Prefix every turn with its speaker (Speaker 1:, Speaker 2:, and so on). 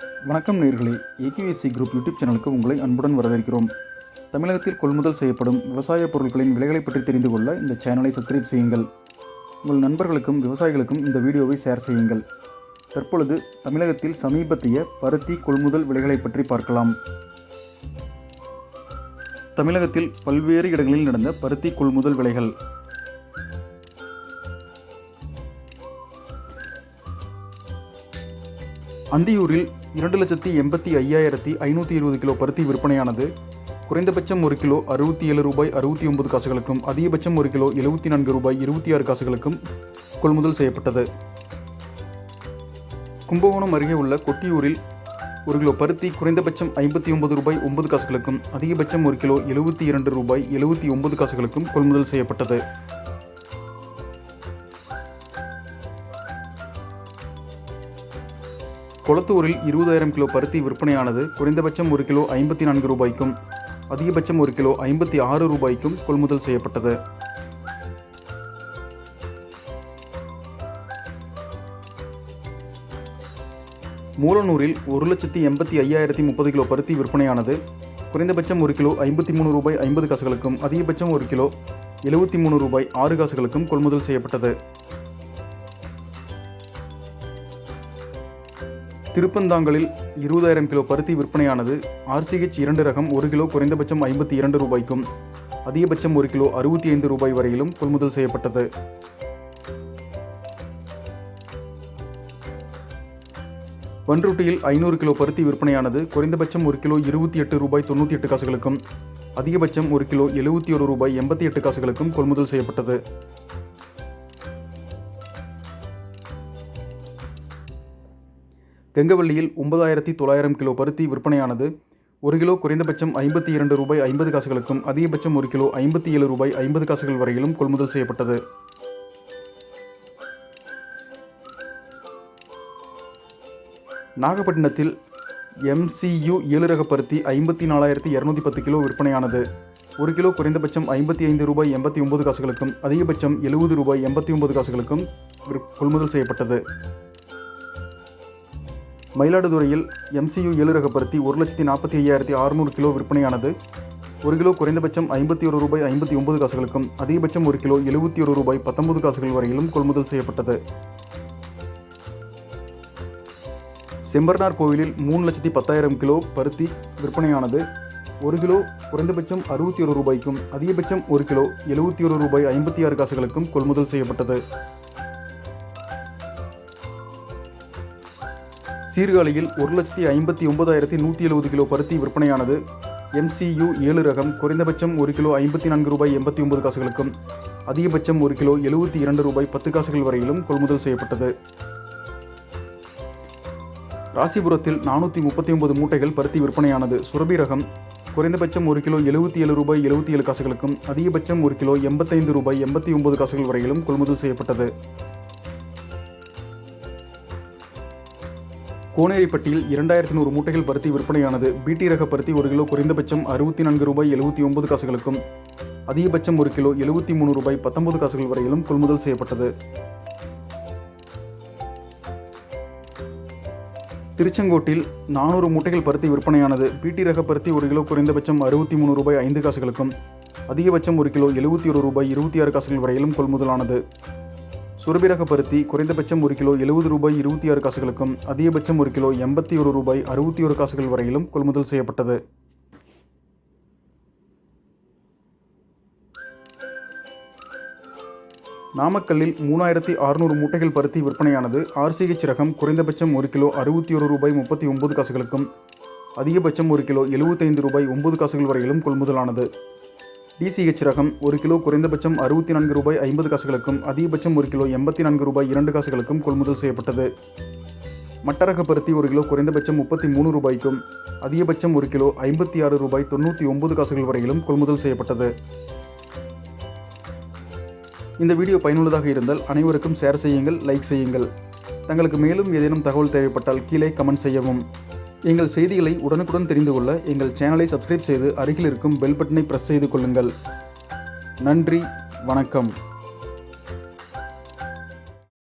Speaker 1: வணக்கம் நேர்களே. AKSC group YouTube சேனலுக்கு உங்களை அன்புடன் வரவேற்கிறோம். தமிழகத்தில் கொள்முதல் செய்யப்படும் விவசாய பொருட்களின் விலைகளை பற்றி தெரிந்து கொள்ள இந்த சேனலை சப்ஸ்கிரைப் செய்யுங்கள். உங்கள் நண்பர்களுக்கும் விவசாயிகளுக்கும் இந்த வீடியோவை ஷேர் செய்யுங்கள். தற்பொழுது தமிழகத்தில் சமீபத்திய பருத்தி கொள்முதல் விலைகளை பற்றி பார்க்கலாம். தமிழகத்தில் பல்வேறு இடங்களில் நடந்த பருத்தி கொள்முதல் விலைகள். அந்தியூரில் இரண்டு லட்சத்தி எண்பத்தி ஐயாயிரத்தி ஐநூற்றி இருபது கிலோ பருத்தி விற்பனையானது. குறைந்தபட்சம் ஒரு கிலோ அறுபத்தி ஏழு ரூபாய் அறுபத்தி ஒன்பது காசுகளுக்கும் அதிகபட்சம் ஒரு கிலோ எழுபத்தி நான்கு ரூபாய் இருபத்தி ஆறு காசுகளுக்கும் கொள்முதல் செய்யப்பட்டது. கும்பகோணம் அருகே உள்ள கொட்டியூரில் ஒரு கிலோ பருத்தி குறைந்தபட்சம் ஐம்பத்தி ஒன்பது ரூபாய் ஒன்பது காசுகளுக்கும் அதிகபட்சம் ஒரு கிலோ எழுபத்தி இரண்டு ரூபாய் எழுபத்தி ஒன்பது காசுகளுக்கும் கொள்முதல் செய்யப்பட்டது. கொளத்தூரில் இருபதாயிரம் கிலோ பருத்தி விற்பனையானது குறைந்தபட்சம் ஒரு கிலோ ஐம்பத்தி நான்கு ரூபாய்க்கும் அதிகபட்சம் ஒரு கிலோ ஐம்பத்தி ஆறு ரூபாய்க்கும் கொள்முதல் செய்யப்பட்டது. மூலனூரில் ஒரு லட்சத்தி எண்பத்தி ஐயாயிரத்தி முப்பது கிலோ பருத்தி விற்பனையானது குறைந்தபட்சம் ஒரு கிலோ ஐம்பத்தி மூணு ரூபாய் ஐம்பது காசுகளுக்கும் அதிகபட்சம் ஒரு கிலோ எழுபத்தி மூணு ரூபாய் ஆறு காசுகளுக்கும் கொள்முதல் செய்யப்பட்டது. திருப்பந்தாங்கலில் இருபதாயிரம் கிலோ பருத்தி விற்பனையானது ஆர்சிஹெச் இரண்டு ரகம் ஒரு கிலோ குறைந்தபட்சம் ஐம்பத்தி இரண்டு ரூபாய்க்கும் அதிகபட்சம் ஒரு கிலோ அறுபத்தி ஐந்து ரூபாய் வரையிலும் கொள்முதல் செய்யப்பட்டது. பன்ருட்டியில் ஐநூறு கிலோ பருத்தி விற்பனையானது குறைந்தபட்சம் ஒரு கிலோ இருபத்தி எட்டு ரூபாய் தொண்ணூற்றி எட்டு காசுகளுக்கும் அதிகபட்சம் ஒரு கிலோ எழுபத்தி ஒரு ரூபாய் எண்பத்தி எட்டு காசுகளுக்கும் கொள்முதல் செய்யப்பட்டது. கெங்கவள்ளியில் ஒன்பதாயிரத்தி தொள்ளாயிரம் கிலோ பருத்தி விற்பனையானது ஒரு கிலோ குறைந்தபட்சம் ஐம்பத்தி இரண்டு ரூபாய் ஐம்பது காசுகளுக்கும் அதிகபட்சம் ஒரு கிலோ ஐம்பத்தி ஏழு ரூபாய் ஐம்பது காசுகள் வரையிலும் கொள்முதல் செய்யப்பட்டது. நாகப்பட்டினத்தில் எம்சியு ஏழு ரக பருத்தி ஐம்பத்தி நாலாயிரத்தி இரநூத்தி பத்து கிலோ விற்பனையானது ஒரு கிலோ குறைந்தபட்சம் ஐம்பத்தி ஐந்து ரூபாய் எண்பத்தி ஒன்பது காசுகளுக்கும் அதிகபட்சம் எழுபது ரூபாய் எண்பத்தி ஒன்பது காசுகளுக்கும் கொள்முதல் செய்யப்பட்டது. மயிலாடுதுறையில் எம்சியு ஏழு ரக பருத்தி ஒரு லட்சத்தி நாற்பத்தி ஐயாயிரத்தி அறுநூறு கிலோ விற்பனையானது. ஒரு கிலோ குறைந்தபட்சம் ஐம்பத்தி ஒரு ரூபாய் ஐம்பத்தி ஒன்பது காசுகளுக்கும் அதிகபட்சம் ஒரு கிலோ எழுபத்தி ஒரு ரூபாய் பத்தொன்பது காசுகள் வரையிலும் கொள்முதல் செய்யப்பட்டது. செம்பர்னார் கோவிலில் மூணு லட்சத்தி பத்தாயிரம் கிலோ பருத்தி விற்பனையானது. ஒரு கிலோ குறைந்தபட்சம் அறுபத்தி ஒரு ரூபாய்க்கும் அதிகபட்சம் ஒரு கிலோ எழுபத்தி ஒரு ரூபாய் ஐம்பத்தி ஆறு காசுகளுக்கும் கொள்முதல் செய்யப்பட்டது. சீர்காழியில் ஒரு லட்சத்தி ஐம்பத்தி ஒன்பதாயிரத்தி நூற்றி எழுபது கிலோ பருத்தி விற்பனையானது. எம்சியு ஏழு ரகம் குறைந்தபட்சம் ஒரு கிலோ ஐம்பத்தி நான்கு ரூபாய் எண்பத்தி ஒன்பது காசுகளுக்கும் அதிகபட்சம் ஒரு கிலோ எழுபத்தி இரண்டு ரூபாய் பத்து காசுகள் வரையிலும் கொள்முதல் செய்யப்பட்டது. ராசிபுரத்தில் நானூற்றி முப்பத்தி ஒன்பது மூட்டைகள் பருத்தி விற்பனையானது. சுரபி ரகம் குறைந்தபட்சம் ஒரு கிலோ எழுபத்தி ஏழு ரூபாய் எழுபத்தி ஏழு காசுகளுக்கும் அதிகபட்சம் ஒரு கிலோ எண்பத்தைந்து ரூபாய் எண்பத்தி ஒன்பது காசுகள் வரையிலும் கொள்முதல் செய்யப்பட்டது. கோனேரிப்பட்டியில் இரண்டாயிரத்தி நூறு மூட்டைகள் பருத்தி விற்பனையானது. பிடி ரக பருத்தி ஒரு கிலோ குறைந்தபட்சம் அறுபத்தி நான்கு ரூபாய் எழுபத்தி ஒன்பது காசுகளுக்கும் அதிகபட்சம் ஒரு கிலோ எழுபத்தி மூணு ரூபாய் பத்தொன்பது காசுகள் வரையிலும் கொள்முதல் செய்யப்பட்டது. திருச்செங்கோட்டில் நானூறு மூட்டைகள் பருத்தி விற்பனையானது. பிடி ரக பருத்தி ஒரு கிலோ குறைந்தபட்சம் அறுபத்தி மூணு ரூபாய் ஐந்து காசுகளுக்கும் அதிகபட்சம் ஒரு கிலோ எழுபத்தி ஒரு ரூபாய் இருபத்தி ஆறு காசுகள் வரையிலும் கொள்முதலானது. சுரபி ரக பருத்தி குறைந்தபட்சம் ஒரு கிலோ எழுபது ரூபாய் இருபத்தி ஆறு காசுகளுக்கும் அதிகபட்சம் ஒரு கிலோ எண்பத்தி ஒரு ரூபாய் அறுபத்தி ஒரு காசுகள் வரையிலும் கொள்முதல் செய்யப்பட்டது. நாமக்கல்லில் மூணாயிரத்தி அறுநூறு மூட்டைகள் பருத்தி விற்பனையானது ஆர்சிஹெச் ரகம் குறைந்தபட்சம் ஒரு கிலோ அறுபத்தி ஒரு ரூபாய் முப்பத்தி ஒன்பது காசுகளுக்கும் அதிகபட்சம் ஒரு கிலோ எழுபத்தைந்து ரூபாய் ஒன்பது காசுகள் வரையிலும் கொள்முதலானது. டிசிஹெச் ரகம் ஒரு கிலோ குறைந்தபட்சம் அறுபத்தி நான்கு ரூபாய் ஐம்பது காசுகளுக்கும் அதிகபட்சம் ஒரு கிலோ எண்பத்தி நான்கு ரூபாய் இரண்டு காசுகளுக்கும் கொள்முதல் செய்யப்பட்டது. மட்டரக பருத்தி ஒரு கிலோ குறைந்தபட்சம் முப்பத்தி மூணு ரூபாய்க்கும் அதிகபட்சம் ஒரு கிலோ ஐம்பத்தி ஆறு ரூபாய் தொண்ணூற்றி ஒன்பது காசுகள் வரையிலும் கொள்முதல் செய்யப்பட்டது. இந்த வீடியோ பயனுள்ளதாக இருந்தால் அனைவருக்கும் ஷேர் செய்யுங்கள் லைக் செய்யுங்கள். தங்களுக்கு மேலும் ஏதேனும் தகவல் தேவைப்பட்டால் கீழே கமெண்ட் செய்யவும். எங்கள் செய்திகளை உடனுக்குடன் தெரிந்து கொள்ள எங்கள் சேனலை சப்ஸ்கிரைப் செய்து அருகில் இருக்கும் பெல் பட்டனை பிரஸ் செய்து கொள்ளுங்கள். நன்றி வணக்கம்.